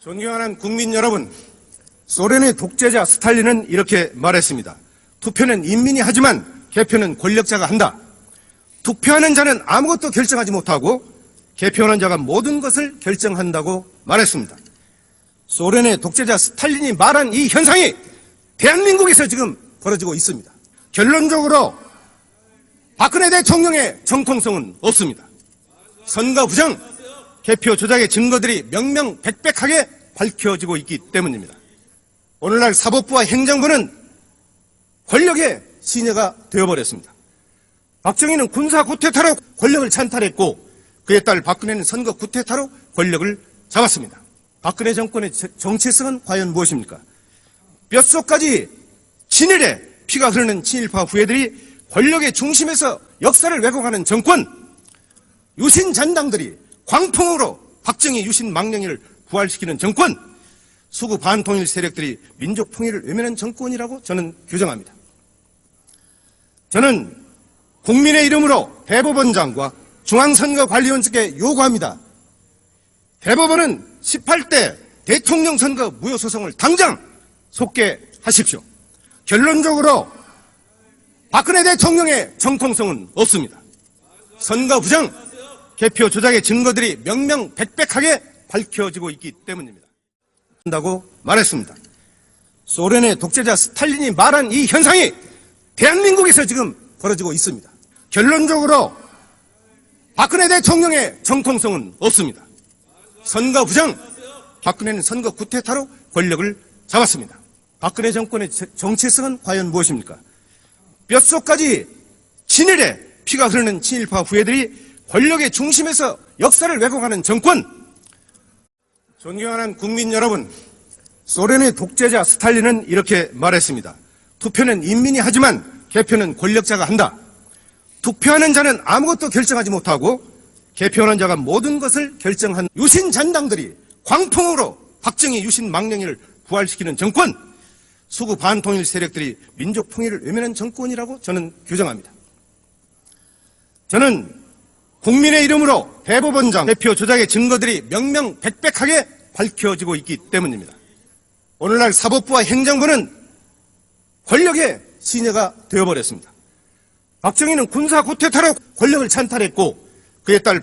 존경하는 국민 여러분, 소련의 독재자 스탈린은 이렇게 말했습니다. 투표는 인민이 하지만 개표는 권력자가 한다. 투표하는 자는 아무것도 결정하지 못하고 개표하는 자가 모든 것을 결정한다고 말했습니다. 소련의 독재자 스탈린이 말한 이 현상이 대한민국에서 지금 벌어지고 있습니다. 결론적으로 박근혜 대통령의 정통성은 없습니다. 선거 부정, 개표 조작의 증거들이 명명백백하게 밝혀지고 있기 때문입니다. 오늘날 사법부와 행정부는 권력의 시녀가 되어버렸습니다. 박정희는 군사 구태타로 권력을 찬탈했고 그에 따라 박근혜는 선거 구태타로 권력을 잡았습니다. 박근혜 정권의 저- 정체성은 과연 무엇입니까? 뼛속까지 친일에 피가 흐르는 친일파 후예들이 권력의 중심에서 역사를 왜곡하는 정권, 유신 잔당들이 광풍으로 박정희 유신 망령이를 부활시키는 정권, 수구 반통일 세력들이 민족 통일을 외면한 정권이라고 저는 규정합니다. 저는 국민의 이름으로 대법원장과 중앙선거관리원장께 요구합니다. 대법원은 18대 대통령 선거 무효 소송을 당장 속개하십시오. 결론적으로 박근혜 대통령의 정통성은 없습니다. 선거 부정, 개표 조작의 증거들이 명명백백하게 밝혀지고 있기 때문입니다. 한다고 말했습니다. 소련의 독재자 스탈린이 말한 이 현상이 대한민국에서 지금 벌어지고 있습니다. 결론적으로 박근혜 대통령의 정통성은 없습니다. 선거 부정, 박근혜는 선거 구태타로 권력을 잡았습니다. 박근혜 정권의 저- 정체성은 과연 무엇입니까? 뼛속까지 친일에 피가 흐르는 친일파 후예들이 권력의 중심에서 역사를 왜곡하는 정권, 존경하는 국민 여러분, 소련의 독재자 스탈린은 이렇게 말했습니다. 투표는 인민이 하지만 개표는 권력자가 한다. 투표하는 자는 아무것도 결정하지 못하고 개표하는 자가 모든 것을 결정한 유신 잔당들이 광풍으로 박정희 유신 망령이를 부활시키는 정권, 수구 반통일 세력들이 민족 통일을 외면한 정권이라고 저는 규정합니다. 저는 국민의 이름으로 대법원장 대표 조작의 증거들이 명명백백하게 밝혀지고 있기 때문입니다. 오늘날 사법부와 행정부는 권력의 시녀가 되어버렸습니다. 박정희는 군사 구태타로 권력을 찬탈했고 그에 따라